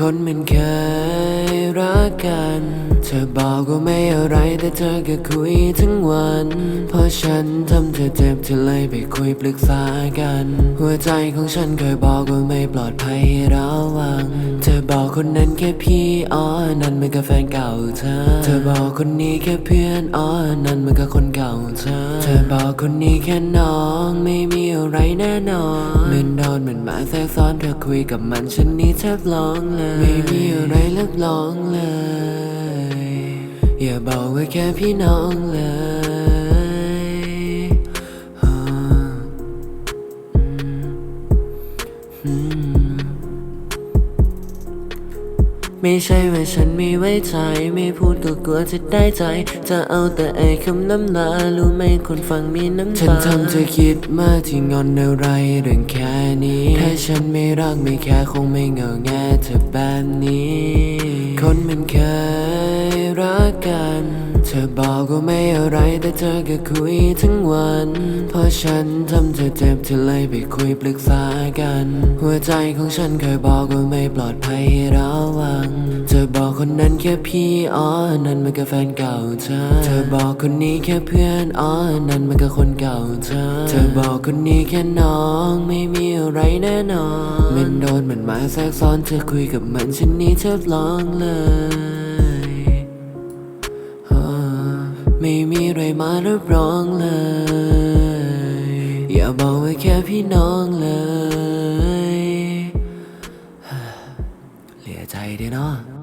คนมันเคย รักกัน เธอบอกว่าไม่อะไรแต่เธอก็คุยทั้งวัน เพราะฉันทำเธอเจ็บเธอเลยไปคุยปรึกษากัน หัวใจของฉันเคยบอกว่าไม่ปลอดภัยระวัง เธอบอกคนนั้นแค่พี่อ๋อนั่นมันก็แฟนเก่าเธอ เธอบอกคนนี้แค่เพื่อนอ๋อนั่นมันก็คนเก่าเธอ เธอบอกคนนี้แค่น้องไม่มีอะไรแน่นอนเหมือนโดนเหมือนมาแทรกซ้อนเธอคุยกับมันฉันนี่แทบร้องเลยไม่มีอะไรเลิกร้องเลย อย่าบอกว่าแค่พี่น้องเลย ไม่ใช่ว่าฉันไม่ไว้ใจ ไม่พูดก็กลัวจะได้ใจ จะเอาแต่ไอ้คำน้ำลารู้ไหมคนฟังมีน้ำตา ฉันทำเธอคิดมากที่งอนอะไรเรื่องแค่นี้ ถ้าฉันไม่รักไม่แค่คงไม่เหงาแงเธอแบบนี้ คนมันเคยรักกัน เธอบอกว่าไม่อะไรแต่เธอก็คุยทั้งวัน เพราะฉันทำเธอเจ็บเธอเลยไปคุยปรึกษากัน หัวใจของฉันเคยบอกว่าไม่ปลอดภัยระวัง เธอบอกคนนั้นแค่พี่อ๋อนั่นมันก็แฟนเก่าเธอ เธอบอกคนนี้แค่เพื่อนอ๋อนั่นมันก็คนเก่าเธอ เธอบอกคนนี้แค่น้องไม่มีอะไรแน่นอน มันโดนมันมาแทรกซ้อนเธอคุยกับมันฉันนี่แทบร้องเลย ไม่มีอะไรมารับรองเลย อย่าบอกว่าแค่พี่น้องเลยเหลียใจด้วยเนาะ